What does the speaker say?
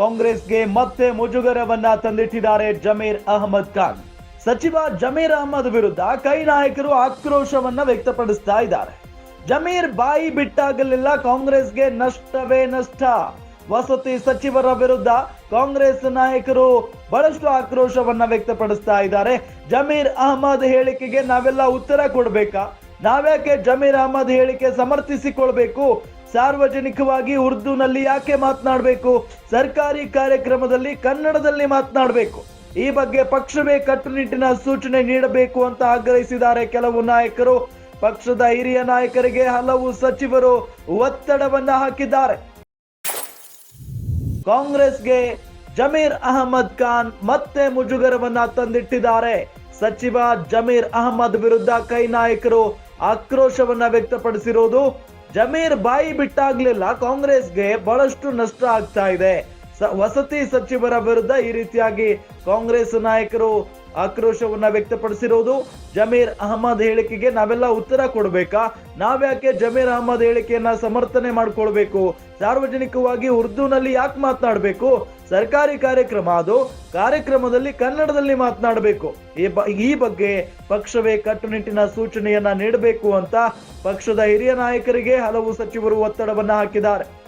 ಕಾಂಗ್ರೆಸ್ಗೆ ಮತ್ತೆ ಮುಜುಗರವನ್ನ ತಂದಿಟ್ಟಿದ್ದಾರೆ ಜಮೀರ್ ಅಹಮದ್ ಖಾನ್. ಸಚಿವ ಜಮೀರ್ ಅಹಮದ್ ವಿರುದ್ಧ ಕೈ ನಾಯಕರು ಆಕ್ರೋಶವನ್ನ ವ್ಯಕ್ತಪಡಿಸ್ತಾ ಇದ್ದಾರೆ. ಜಮೀರ್ ಬಾಯಿ ಬಿಟ್ಟಾಗಲೆಲ್ಲ, ಕಾಂಗ್ರೆಸ್ಗೆ ನಷ್ಟವೇ ನಷ್ಟ. ವಸತಿ ಸಚಿವರ ವಿರುದ್ಧ ಕಾಂಗ್ರೆಸ್ ನಾಯಕರು ಬಹಳಷ್ಟು ಆಕ್ರೋಶವನ್ನ ವ್ಯಕ್ತಪಡಿಸ್ತಾ ಇದ್ದಾರೆ. ಜಮೀರ್ ಅಹಮದ್ ಹೇಳಿಕೆಗೆ ನಾವೆಲ್ಲ ಉತ್ತರ ಕೊಡ್ಬೇಕಾ? ನಾವ್ಯಾಕೆ ಜಮೀರ್ ಅಹಮದ್ ಹೇಳಿಕೆ ಸಮರ್ಥಿಸಿಕೊಳ್ಬೇಕು? ಸಾರ್ವಜನಿಕವಾಗಿ ಉರ್ದುನಲ್ಲಿ ಯಾಕೆ ಮಾತನಾಡಬೇಕು? ಸರ್ಕಾರಿ ಕಾರ್ಯಕ್ರಮದಲ್ಲಿ ಕನ್ನಡದಲ್ಲಿ ಮಾತನಾಡಬೇಕು. ಈ ಬಗ್ಗೆ ಪಕ್ಷವೇ ಕಟ್ಟುನಿಟ್ಟಿನ ಸೂಚನೆ ನೀಡಬೇಕು ಅಂತ ಆಗ್ರಹಿಸಿದ್ದಾರೆ ಕೆಲವು ನಾಯಕರು. ಪಕ್ಷದ ಹಿರಿಯ ನಾಯಕರಿಗೆ ಹಲವು ಸಚಿವರು ಒತ್ತಡವನ್ನ ಹಾಕಿದ್ದಾರೆ. ಕಾಂಗ್ರೆಸ್ಗೆ ಜಮೀರ್ ಅಹಮದ್ ಖಾನ್ ಮತ್ತೆ ಮುಜುಗರವನ್ನ ತಂದಿಟ್ಟಿದ್ದಾರೆ. ಸಚಿವ ಜಮೀರ್ ಅಹಮದ್ ವಿರುದ್ಧ ಕೈ ನಾಯಕರು ಆಕ್ರೋಶವನ್ನ ವ್ಯಕ್ತಪಡಿಸಿರೋದು ಜಮೀರ್ ಬಾಯಿ ಬಿಟ್ಟಾಗ್ಲಿಲ್ಲ. ಕಾಂಗ್ರೆಸ್ಗೆ ಬಹಳಷ್ಟು ನಷ್ಟ ಆಗ್ತಾ ಇದೆ. ವಸತಿ ಸಚಿವರ ವಿರುದ್ಧ ಈ ರೀತಿಯಾಗಿ ಕಾಂಗ್ರೆಸ್ ನಾಯಕರು ಆಕ್ರೋಶವನ್ನ ವ್ಯಕ್ತಪಡಿಸಿರುವುದು ಜಮೀರ್ ಅಹಮದ್ ಹೇಳಿಕೆಗೆ ನಾವೆಲ್ಲ ಉತ್ತರ ಕೊಡಬೇಕಾ? ನಾವ್ಯಾಕೆ ಜಮೀರ್ ಅಹಮದ್ ಹೇಳಿಕೆಯನ್ನ ಸಮರ್ಥನೆ ಮಾಡ್ಕೊಳ್ಬೇಕು? ಸಾರ್ವಜನಿಕವಾಗಿ ಉರ್ದುನಲ್ಲಿ ಯಾಕೆ ಮಾತನಾಡಬೇಕು? ಸರ್ಕಾರಿ ಕಾರ್ಯಕ್ರಮ ಅದು, ಕಾರ್ಯಕ್ರಮದಲ್ಲಿ ಕನ್ನಡದಲ್ಲಿ ಮಾತನಾಡಬೇಕು. ಈ ಬಗ್ಗೆ ಪಕ್ಷವೇ ಕಟ್ಟುನಿಟ್ಟಿನ ಸೂಚನೆಯನ್ನ ನೀಡಬೇಕು ಅಂತ ಪಕ್ಷದ ಹಿರಿಯ ನಾಯಕರಿಗೆ ಹಲವು ಸಚಿವರು ಒತ್ತಡವನ್ನ ಹಾಕಿದ್ದಾರೆ.